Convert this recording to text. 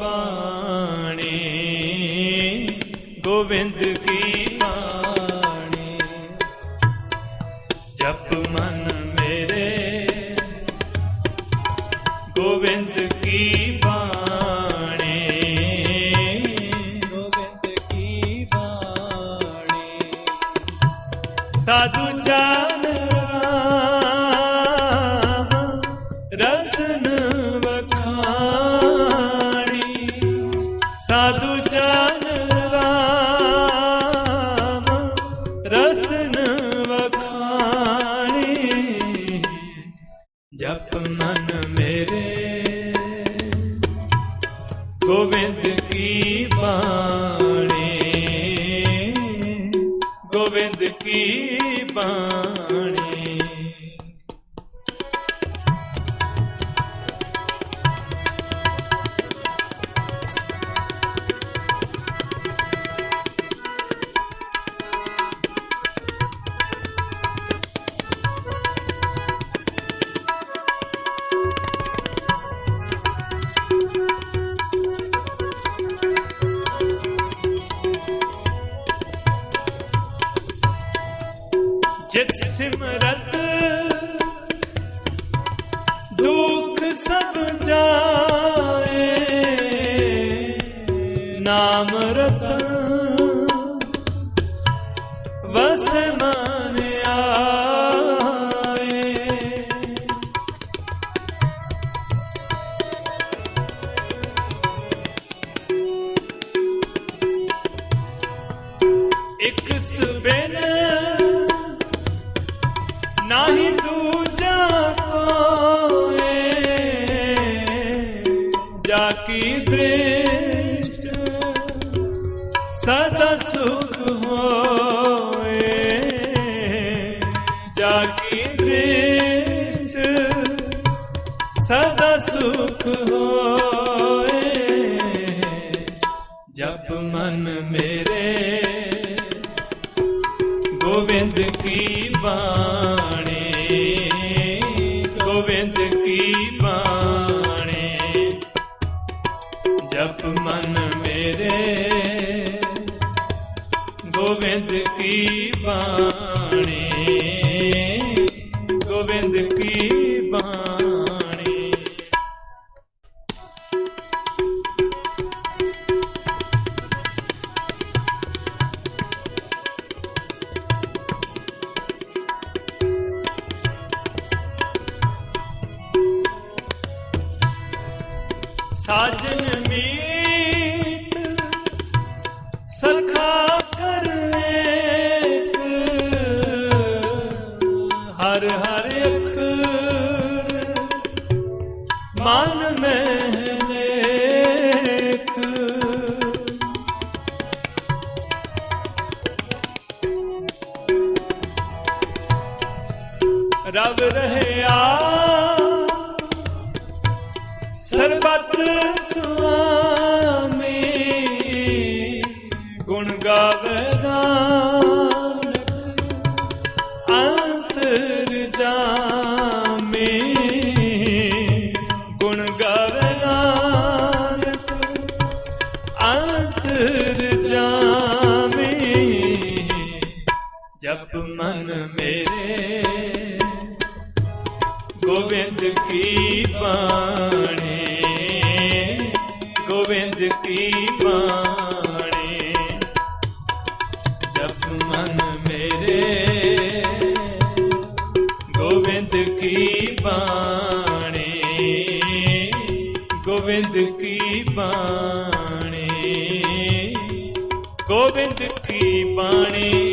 ਬਾਣੀ, ਗੋਬਿੰਦ ਕੀ ਬਾਣੀ। ਜਪ ਮਨ ਮੇਰੇ, ਗੋਬਿੰਦ ਕੀ ਬਾਣੀ। ਗੋਬਿੰਦ ਕੀ ਬਾਣੀ। ਸਾਧੂ ਜਾਨ ਰਾਮ ਰਸਨ ਜਾਨ ਰਾਮ ਰਸਨ ਵਖਾਣੀ। ਜਪ ਮਨ ਮੇਰੇ ਗੋਬਿੰਦ ਕੀ ਬਾਣੀ। ਜਿਸ ਸਿਮਰਤ ਦੁੱਖ ਸਭ ਜਾਏ ਨਾਮ ਰਤਨ ਵਸ ਮਨ ਆਏ। ਇਕ ਸੁਬਿਨ ਦ੍ਰਿਸ਼ਟ ਸਦਾ ਸੁਖ ਹੋਏ ਜਾ ਕੀ ਦ੍ਰਿਸ਼ਟ ਸਦਾ ਸੁਖ ਹੋਏ ਜਪ ਮਨ ਮੇਰੇ ਗੋਬਿੰਦ ਕੀ ਬਾਣੀ ਮਨ ਮੇਰੇ। ਗੋਬਿੰਦ ਕੀ ਬਾਣੀ? ਗੋਬਿੰਦ ਕੀ ਬਾਣੀ? ਸਾਜਨ ਮੀਤ ਹਰ ਹਰ ਅੱਖਰ ਮਨ ਮੈਂ ਲੇਖ ਰਬ ਰਹਿਆ ਸਰਬਤ ਸੁਆਮੀ ਗੁਣ ਗਾਵੇ ਨਾਨਕ ਜਾਮੀ ਗੁਣ ਗਾਵੇ ਨਾਨਕ ਅੰਤਰ ਜਾਮੀ। ਜਪ ਮਨ ਮੇਰੇ ਗੋਬਿੰਦ ਕੀ ਬਾਣੀ ਗੋਬਿੰਦ ਕੀ ਗੋਬਿੰਦ ਕੀ ਬਾਣੀ? ਗੋਬਿੰਦ ਕੀ ਬਾਣੀ? ਗੋਬਿੰਦ ਕੀ ਬਾਣੀ?